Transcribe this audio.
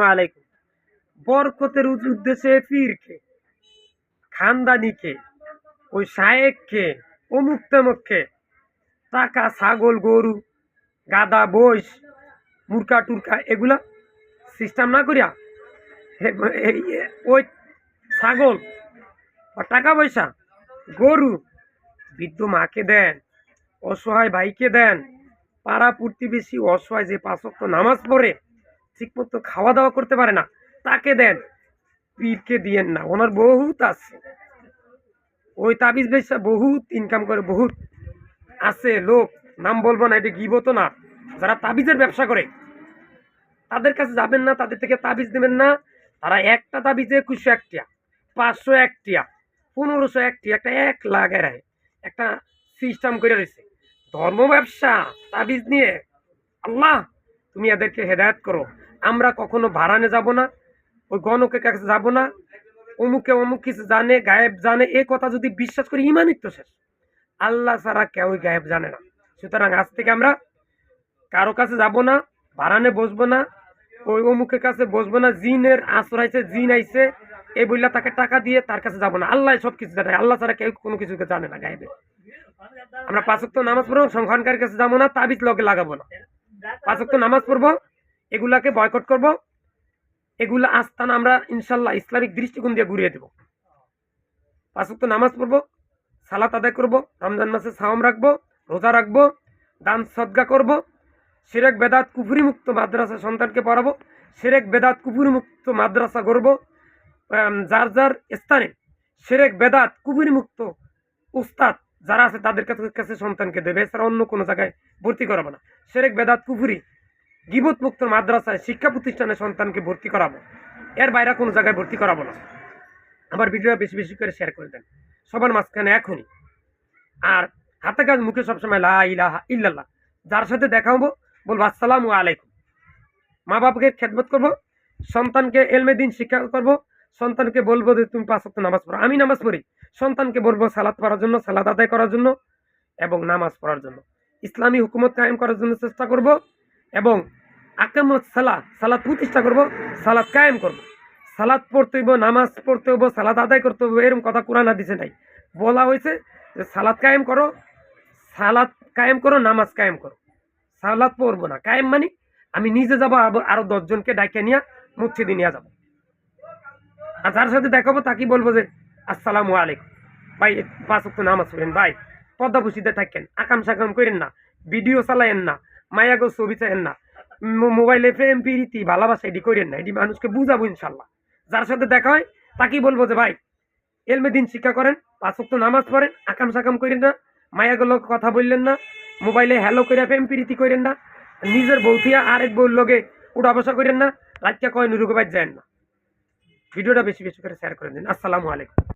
আলাইকুম। বরকতের উদ- উদ্দেশ্যে পীরকে, খানদানিকে, ওই শায়েককে অমুক তমুককে টাকা, ছাগল, গরু গাদা বইস মুরকা টুরকা এগুলা সিস্টেম না করিয়া ওই ছাগল বা টাকা পয়সা, গরু বৃদ্ধ মাকে দেন, অসহায় ভাইকে দেন, পাড়া প্রতিবেশী অসহায় যে পাঁচক নামাজ পড়ে ঠিকমতো খাওয়া দাওয়া করতে পারে না, তাকে দেন। পীরকে দিয়েন না, ওনার বহুত আছে। ওই তাবিজ বেশা বহুত ইনকাম করে, বহুত আছে লোক। নাম বলব না, এটা গিবত না। যারা তাবিজের ব্যবসা করে, তাদের কাছে যাবেন না, তাদের থেকে তাবিজ নেবেন না। তারা একটা তাবিজে একুশশো একটিয়া, পাঁচশো একটিয়া, পনেরোশো একটিয়া, একটা এক লাখ এরায় একটা সিস্টেম করে রয়েছে। ধর্ম ব্যবসা, তাবিজ নিয়ে। আল্লাহ, তুমি এদেরকে হেদায়ত করো। আমরা কখনো ভাড়ানে যাব না, ওই গণকের কাছে যাব না, অমুকে অমুক কিছু জানে, গায়েব জানে, এ কথা যদি বিশ্বাস করি ইমানিক তো শেষ। আল্লাহ ছাড়া কেউই গায়েব জানে না। সুতরাং আজ থেকে আমরা কারও কাছে যাব না ভাড়ানে বসবো না, ওই অমুকের কাছে বসবো না, জিনের আশ্রয় আইছে জিন আইছে, এই বললা তাকে টাকা দিয়ে তার কাছে যাব না। আল্লাহ সব কিছু জানে, আল্লাহ ছাড়া কেউ কোনো কিছুকে জানে না গায়েবে। আমরা পাঁচক্ত নামাজ পড়ব সংখ্যানকার কাছে যাব না, তাবিজ লগে লাগাবো না। পাঁচক্ত নামাজ পড়ব এগুলাকে বয়কট করব। এগুলা আস্থানা আমরা ইনশাল্লাহ ইসলামিক দৃষ্টিকোণ দিয়ে ঘুরিয়ে দেবো। পাঁচক্ত নামাজ পড়ব, সালাত আদায় করব, রমজান মাসে সাওম রাখব, রোজা রাখব, দান সদ্গা করব, সেরেক, বেদাত কুফুরি মুক্ত মাদ্রাসা সন্তানকে পড়াবো, সেরেক, বেদাত কুফুরি মুক্ত মাদ্রাসা করব যার যার স্থানে সেরেক, বেদাত কুফুরি মুক্ত উস্তাদ যারা আছে তাদের কাছে সন্তানকে দেবে। এছাড়া অন্য কোনো জায়গায় ভর্তি করাবো না। সেরেক, বেদাত, কুফুরি গিবত মুক্ত মাদ্রাসায় শিক্ষা প্রতিষ্ঠানে সন্তানকে ভর্তি করাবো। এর বাইরে কোনো জায়গায় ভর্তি করাবো না। আমার ভিডিও বেশি বেশি করে শেয়ার করে দেন। সবার মাঝখানে এখনই। আর হাতে কাজ মুখে সবসময় লা ইলাহা ইল্লাল্লাহ। যার সাথে দেখা হব, বলব আসসালামু আলাইকুম। মা বাবাকে খেদমত করব, সন্তানকে এলমে দিন শিক্ষা করব, সন্তানকে বলব যে তুমি পাঁচ নামাজ পড়ো। আমি নামাজ পড়ি। সন্তানকে বলব সালাদ পড়ার জন্য সালাদ আদায় করার জন্য এবং নামাজ পড়ার জন্য। ইসলামী হুকুমত কায়েম করার জন্য চেষ্টা করব এবং আকামত সালাদ সালাদ প্রতিষ্ঠা করব সালাদ কায়েম করব। সালাদ পড়তে হইব, নামাজ পড়তে হইব সালাদ আদায় করতে হইব, এরকম কথা কোরআন হাদিসে নাই। বলা হয়েছে যে সালাদ কায়েম করো সালাদ কায়েম করো, নামাজ কায়েম করো। সালাদ পড়ব না। কায়েম মানে আমি নিজে যাব আরও দশজনকে ডাকে নিয়ে মসজিদে নিয়ে যাব। আর যার সাথে দেখাবো তাকে বলব যে, আসসালামু আলাইকুম। ভাই পাঁচ নামাজ পড়েন, ভাই, পদ্মা বসিতে থাকেন আকাম সাকাম করেন না, ভিডিও চালায়েন না মায়াগো ছবি চাইেন না। মোবাইলে প্রেম প্রীতি ভালোবাসা এটি করেন না। এটি মানুষকে বুঝাবো ইনশাল্লাহ। যার সাথে দেখা হয়, তাকেই বলব যে, ভাই, এলমে দিন শিক্ষা করেন, পাঁচ ওয়াক্ত নামাজ পড়েন, আকাম সাকাম করেন না মায়াগুলো কথা বললেন না, মোবাইলে হ্যালো করে প্রেম প্রীতি করেন না, নিজের বৌথিয়া আরেক বউর লগে উঠা বসা করেন না রাতটা কয় নুরুকে বাইর যায় না। ভিডিওটা বেশি বেশি করে শেয়ার করে দিন। আসসালামু আলাইকুম।